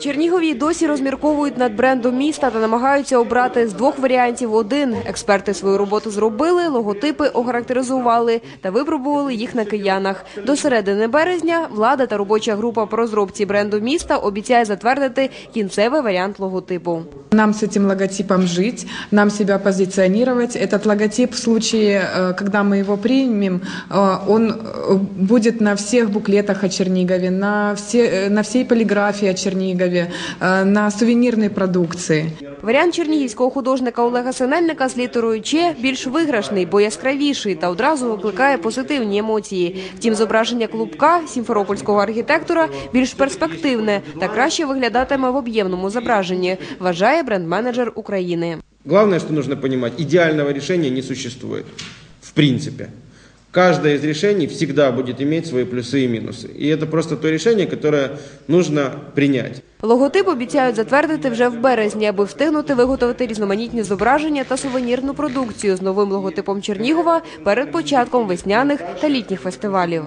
Чернігові й досі розмірковують над брендом міста та намагаються обрати з двох варіантів один. Експерти свою роботу зробили, логотипи охарактеризували та випробували їх на киянах. До середини березня влада та робоча група по розробці бренду міста обіцяє затвердити кінцевий варіант логотипу. Нам с этим логотипом жить, нам себя позиционировать. Этот логотип в случае, э, когда мы его примем, э, он э, будет на всех буклетах о Чернигове, на, все, э, на всей полиграфии о Чернигове, э, на сувенирной продукции. Варіант чернігівського художника Олега Синельника з літерою Ч більш виграшний, бо яскравіший та одразу викликає позитивні емоції. Втім, зображення клубка сімферопольського архітектора більш перспективне та краще виглядатиме в об'ємному зображенні, вважає бренд-менеджер України. Главное, что нужно понимать, идеального решения не существует. В принципе Каждое из решений всегда будет иметь свои плюсы и минусы. И это просто то решение, которое нужно принять. Логотип обіцяють затвердити вже в березні, аби встигнути виготовити різноманітні зображення та сувенірну продукцію з новим логотипом Чернігова перед початком весняних та літніх фестивалів.